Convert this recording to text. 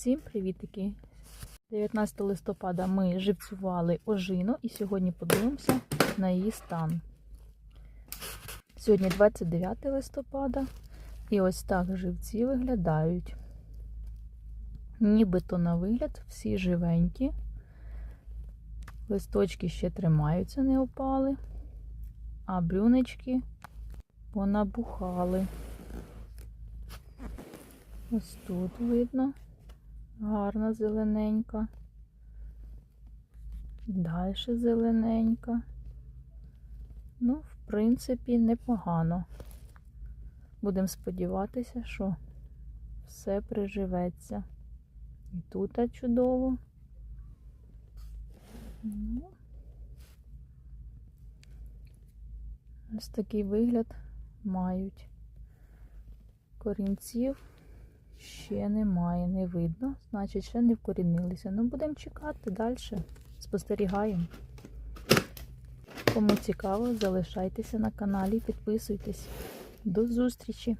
Всім привітики! 19 листопада ми живцювали ожину і сьогодні подивимося на її стан. Сьогодні 29 листопада і ось так живці виглядають. Нібито на вигляд всі живенькі. Листочки ще тримаються, не опали, а брюнечки понабухали. Ось тут видно. Гарна зелененька. Далі зелененька. Ну, в принципі, непогано. Будемо сподіватися, що все приживеться. І тут чудово. Ну, ось такий вигляд мають. Корінців ще немає, не видно, значить, ще не вкорінилися. Ну, будемо чекати далі. Спостерігаємо. Кому цікаво, залишайтеся на каналі, підписуйтесь. До зустрічі!